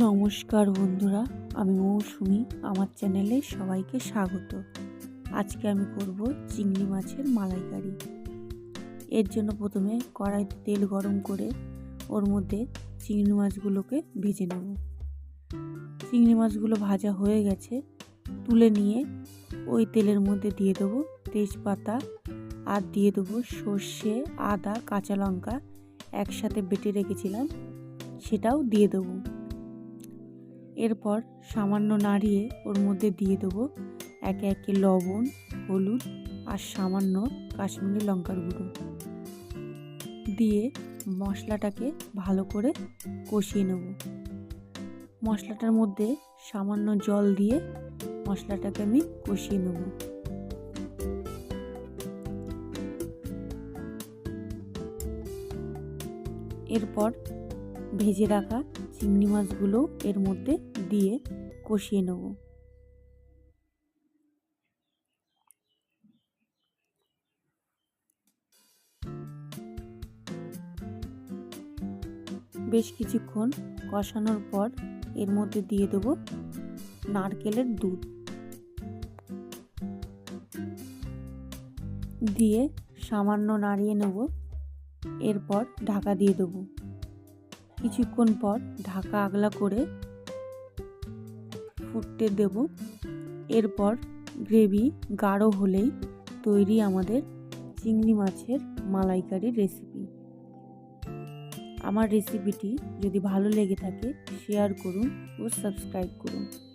নমস্কার বন্ধুরা, আমি মৌসুমি, আমার চ্যানেলে সবাইকে স্বাগত। আজকে আমি করব চিংড়ি মাছের মালাইকারি। এর জন্য প্রথমে কড়াইতে তেল গরম করে ওর মধ্যে চিংড়ি মাছগুলোকে ভেজে নেব। চিংড়ি মাছগুলো ভাজা হয়ে গেছে, তুলে নিয়ে ওই তেলের মধ্যে দিয়ে দেবো তেজপাতা আর দিয়ে দেবো সর্ষে, আদা, কাঁচা লঙ্কা একসাথে বেটে রেখেছিলাম, সেটাও দিয়ে দেবো। এরপর সামান্য নাড়িয়ে ওর মধ্যে দিয়ে দেবো একে একে লবণ, হলুদ আর সামান্য কাশ্মীরি লঙ্কার গুঁড়ো। দিয়ে মশলাটাকে ভালো করে কষিয়ে নেব। মশলাটার মধ্যে সামান্য জল দিয়ে মশলাটাকে আমি কষিয়ে নেব। এরপর ভেজে রাখা চিংড়ি মাছগুলো এর মধ্যে দিয়ে কষিয়ে নেব। বেশ কিছুক্ষণ কষানোর পর এর মধ্যে দিয়ে দেব নারকেলের দুধ। দিয়ে সামান্য নাড়িয়ে নেব, এরপর ঢাকা দিয়ে দেবো। কিছুক্ষণ পর ঢাকা আগলা করে ফুটতে দেব। এরপর গ্রেভি গাঢ় হলেই তৈরি আমাদের চিংড়ি মাছের মালাইকারি রেসিপি। আমার রেসিপিটি যদি ভালো লেগে থাকে, শেয়ার করুন ও সাবস্ক্রাইব করুন।